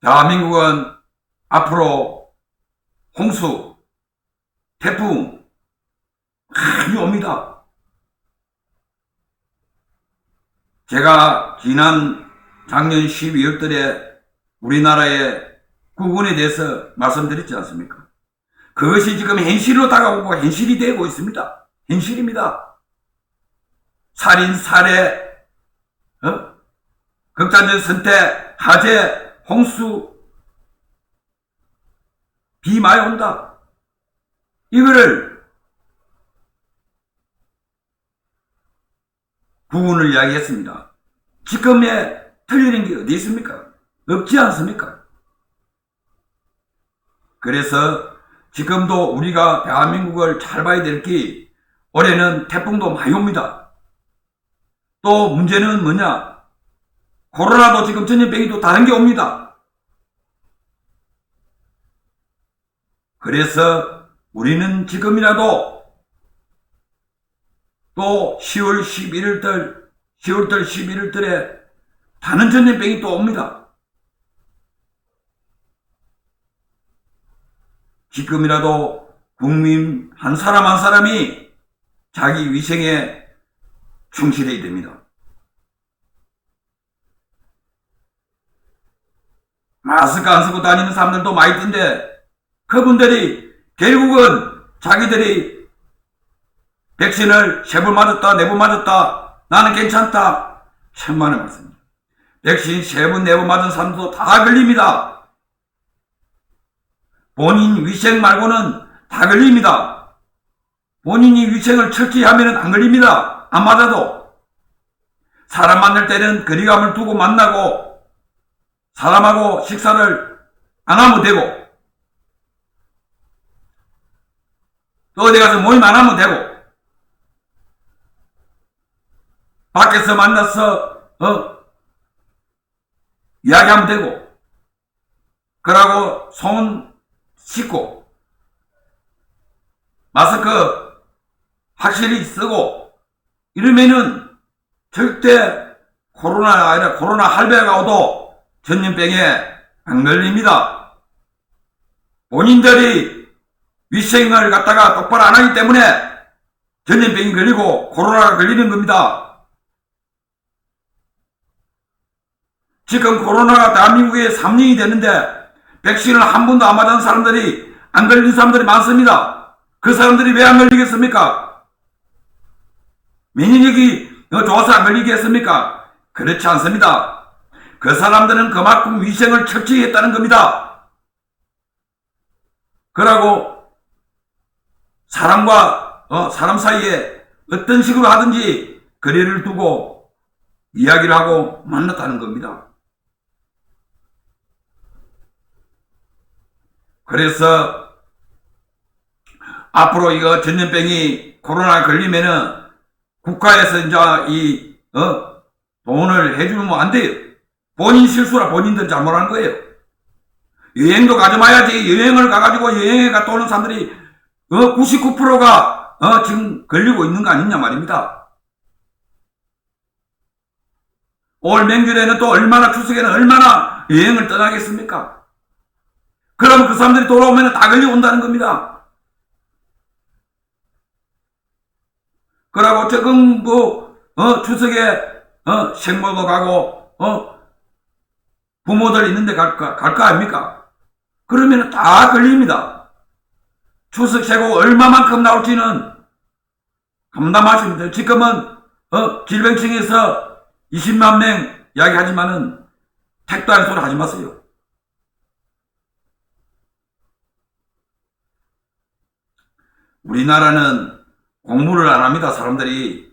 대한민국은 앞으로 홍수, 태풍 많이 옵니다. 제가 지난 작년 12월 달에 우리나라의 구군에 대해서 말씀드렸지 않습니까? 그것이 지금 현실로 다가오고 현실이 되고 있습니다. 현실입니다. 살인, 살해, 어? 극단적 선택, 화재, 홍수, 비 많이 온다. 이거를 구분을 이야기했습니다. 지금에 틀리는 게 어디 있습니까? 없지 않습니까? 그래서 지금도 우리가 대한민국을 잘 봐야 될 게 올해는 태풍도 많이 옵니다. 또 문제는 뭐냐? 코로나도 지금 전염병이 다른 게 옵니다. 그래서 우리는 지금이라도 또 10월 11일 달, 10월 달 11일 달에 다른 전염병이 또 옵니다. 지금이라도 국민 한 사람 한 사람이 자기 위생에 충실해야 됩니다. 마스크 안 쓰고 다니는 사람들도 많이 있던데 그분들이 결국은 자기들이 백신을 세 번 맞았다, 네 번 맞았다, 나는 괜찮다. 천만의 말씀입니다. 백신 세 번, 네 번 맞은 사람도 다 걸립니다. 본인 위생 말고는 다 걸립니다. 본인이 위생을 철저히 하면 안 걸립니다. 안 맞아도. 사람 만날 때는 거리감을 두고 만나고 사람하고 식사를 안 하면 되고 또 어디 가서 모임 안 하면 되고 밖에서 만나서 어 이야기하면 되고 그러고 손 씻고 마스크 확실히 쓰고 이러면은 절대 코로나가 아니라 코로나 할배가 오도 전염병에 안 걸립니다. 본인들이 위생을 갖다가 똑바로 안 하기 때문에 전염병이 걸리고 코로나가 걸리는 겁니다. 지금 코로나가 대한민국에 3년이 되는데 백신을 한 번도 안 맞은 사람들이 안 걸린 사람들이 많습니다. 그 사람들이 왜 안 걸리겠습니까? 면역력이 좋아서 안 걸리겠습니까? 그렇지 않습니다. 그 사람들은 그만큼 위생을 철저히 했다는 겁니다. 그러고 사람과 어, 사람 사이에 어떤 식으로 하든지 거리를 두고 이야기를 하고 만났다는 겁니다. 그래서 앞으로 이거 전염병이 코로나 걸리면은 국가에서 이제 이, 어, 돈을 해주면 안 돼요. 본인 실수라 본인들 잘못한 거예요. 여행도 가져와야지. 여행을 가가지고 여행에 갔다 오는 사람들이, 어, 99%가, 어, 지금 걸리고 있는 거 아니냐 말입니다. 올 명절에는 또 얼마나 추석에는 얼마나 여행을 떠나겠습니까? 그럼 그 사람들이 돌아오면 다 걸려온다는 겁니다. 그러고 조금 뭐, 어, 추석에, 어, 생모도 가고, 어, 부모들 있는데 갈까, 갈까 아닙니까? 그러면 다 걸립니다. 추석 세고 얼마만큼 나올지는 감담하시면 돼요. 지금은, 어, 질병청에서 20만 명 이야기하지만은 택도 안 소리 하지 마세요. 우리나라는 공부를 안 합니다, 사람들이.